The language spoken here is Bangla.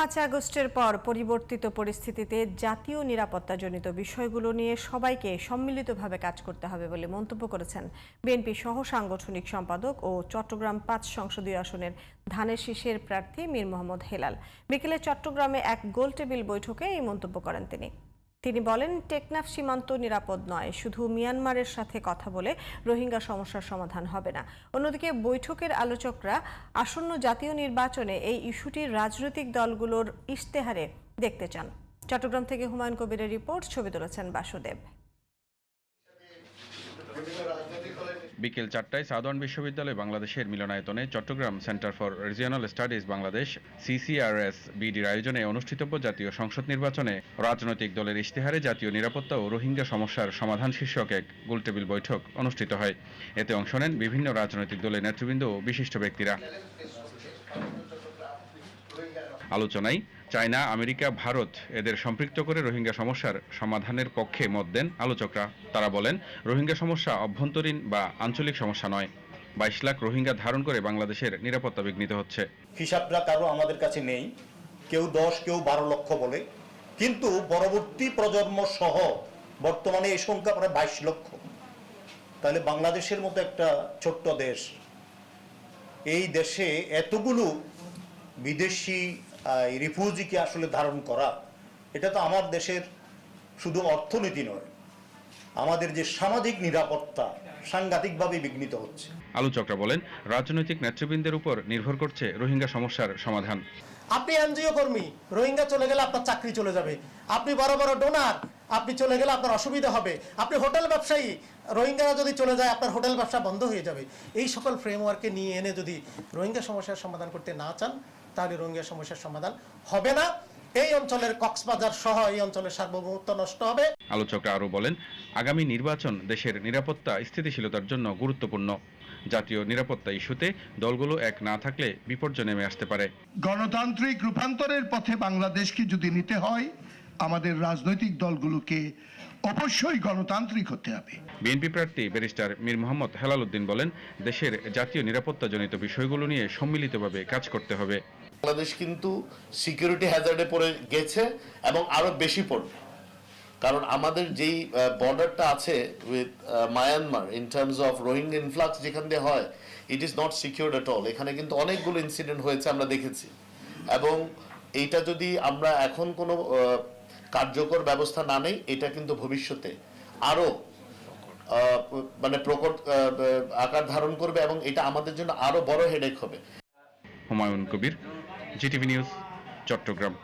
পাঁচ আগস্টের পর পরিবর্তিত পরিস্থিতিতে জাতীয় নিরাপত্তাজনিত বিষয়গুলো নিয়ে সবাইকে সম্মিলিতভাবে কাজ করতে হবে বলে মন্তব্য করেছেন বিএনপি সহ সাংগঠনিক সম্পাদক ও চট্টগ্রাম পাঁচ সংসদীয় আসনের ধানের শীষের প্রার্থী মীর মোহাম্মদ হেলাল। বিকেলে চট্টগ্রামে এক গোলটেবিল বৈঠকে এই মন্তব্য করেন তিনি। তিনি বলেন, টেকনাফ সীমান্ত নিরাপদ নয়, শুধু মিয়ানমারের সাথে কথা বলে রোহিঙ্গা সমস্যার সমাধান হবে না। অন্যদিকে বৈঠকের আলোচকরা আসন্ন জাতীয় নির্বাচনে এই ইস্যুটি রাজনৈতিক দলগুলোর ইশতেহারে দেখতে চান। চট্টগ্রাম থেকে হুমায়ুন কবিরের রিপোর্ট, ছবি তুলেছেন বাসুদেব। বিকেল চারটায় সাউদার্ন বিশ্ববিদ্যালয় বাংলাদেশের মিলনায়তনে Chattogram center for regional studies Bangladesh, CCRS বিডির আয়োজনে অনুষ্ঠিতব্য জাতীয় সংসদ নির্বাচনে রাজনৈতিক দলের ইশতেহারে জাতীয় নিরাপত্তা ও রোহিঙ্গা সমস্যার সমাধান শীর্ষক এক গোলটেবিল বৈঠক অনুষ্ঠিত হয়। এতে অংশ নেন বিভিন্ন রাজনৈতিক দলের নেতৃবৃন্দ ও বিশিষ্ট ব্যক্তিরা। আলোচনায় চায়না, আমেরিকা, ভারত এদের সম্পৃক্ত করে রোহিঙ্গা সমস্যার সমাধানের পক্ষে মত দেন আলোচকরা। তারা বলেন, রোহিঙ্গা সমস্যা অভ্যন্তরীণ বা আঞ্চলিক সমস্যা নয়। বাইশ লাখ রোহিঙ্গা ধারণ করে বাংলাদেশের নিরাপত্তা বিঘ্নিত হচ্ছে। হিসাবটা কারও আমাদের কাছে নেই। কেউ দশ, কেউ বারো লক্ষ বলে। কিন্তু পরবর্তী প্রজন্ম সহ বর্তমানে এই সংখ্যা প্রায় বাইশ লক্ষ। তাহলে বাংলাদেশের মতো একটা ছোট্ট দেশ, এই দেশে এতগুলো বিদেশি রিফিউজিকে আসলে ধারণ করা এটা তো আমার দেশের শুধু অর্থনীতি নয় আমাদের যে সামাজিক নিরাপত্তা সাংঘাতিকভাবে বিঘ্নিত হচ্ছে। আলোচকরা বলেন রাজনৈতিক নেতৃবৃন্দের উপর নির্ভর করছে রোহিঙ্গা সমস্যার সমাধান। আপনি এনজিও কর্মী রোহিঙ্গা চলে গেলে আপনার চাকরি চলে যাবে। আপনি বড় বড় ডোনার আপনি চলে গেলে আপনার অসুবিধা হবে। আপনি হোটেল ব্যবসায়ী রোহিঙ্গারা যদি চলে যায় আপনার হোটেল ব্যবসা বন্ধ হয়ে যাবে। এই সকল ফ্রেমওয়ার্কে নিয়ে এনে যদি রোহিঙ্গা সমস্যার সমাধান করতে না চান তাহলে রোহিঙ্গা সমস্যার সমাধান হবে না। এই অঞ্চলের কক্সবাজার সহ এই অঞ্চলের সার্বভৌমত্ব নষ্ট হবে। আলোচকরা আরও বলেন আগামী নির্বাচন দেশের নিরাপত্তা স্থিতিশীলতার জন্য গুরুত্বপূর্ণ। জাতীয় নিরাপত্তা ইস্যুতে দলগুলো এক না থাকলে বিপর্যয় নেমে আসতে পারে। গণতান্ত্রিক রূপান্তরের পথে বাংলাদেশকে যদি নিতে হয় আমাদের রাজনৈতিক দলগুলোকে অবশ্যই গণতান্ত্রিক হতে হবে। বিএনপি প্রার্থী ব্যারিস্টার মীর মোহাম্মদ হেলাল উদ্দিন বলেন দেশের জাতীয় নিরাপত্তাজনিত বিষয়গুলো নিয়ে সম্মিলিতভাবে কাজ করতে হবে। বাংলাদেশ কিন্তু সিকিউরিটি হ্যাজার্ডে পড়ে গেছে এবং আরও বেশি পড়বে। কারণ আমাদের যেই বর্ডারটা আছে with Myanmar in terms of Rohingya influx যেখান দিয়ে হয় it is not secure at all এখানে কিন্তু অনেকগুলো ইনসিডেন্ট হয়েছে আমরা দেখেছি। এবং এইটা যদি আমরা এখন কোনো কার্যকর ব্যবস্থা না নেই এটা কিন্তু ভবিষ্যতে আরও আহ, মানে প্রকট আকার ধারণ করবে এবং এটা আমাদের জন্য আরও বড় হেডেক হবে। Humayun Kabir GTV news Chattogram.